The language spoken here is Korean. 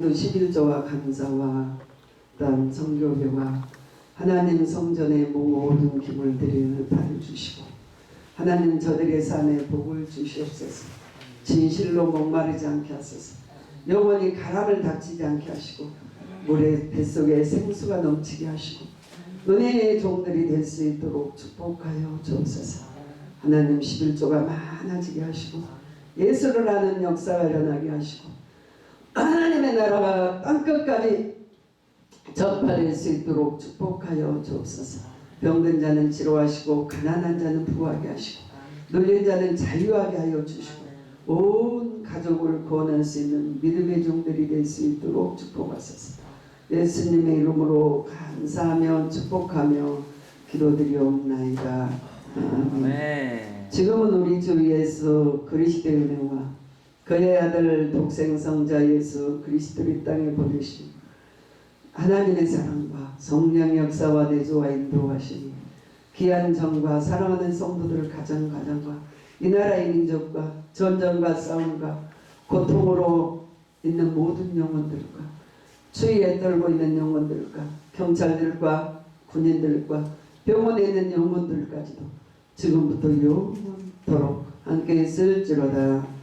11조와 감사와 또한 성교회와 하나님 성전의 모든 기물들을 받을 주시고 하나님 저들의 삶에 복을 주시옵소서. 진실로 목마르지 않게 하소서. 영원히 가람을 닥치지 않게 하시고 물의 뱃속에 생수가 넘치게 하시고 은혜의 종들이 될 수 있도록 축복하여 주옵소서. 하나님 11조가 많아지게 하시고 예수를 아는 역사가 일어나게 하시고 하나님의 나라가 땅끝까지 전파될 수 있도록 축복하여 주옵소서. 병든 자는 치료하시고 가난한 자는 부하게 하시고 눌린 자는 자유하게 하여 주시고 온 가족을 구원할 수 있는 믿음의 종들이 될 수 있도록 축복하소서. 예수님의 이름으로 감사하며 축복하며 기도드리옵나이다. 아멘. 네. 지금은 우리 주 예수 그리스도의 은혜와 그의 아들 독생성자 예수 그리스도를 이 땅에 보내신 하나님의 사랑과 성령 역사와 내조와 인도하시니 귀한 정과 사랑하는 성도들 가정 가정과 이 나라의 민족과 전쟁과 싸움과 고통으로 있는 모든 영혼들과 추위에 떨고 있는 영혼들과 경찰들과 군인들과 병원에 있는 영혼들까지도 지금부터 영원토록 함께 있을지로다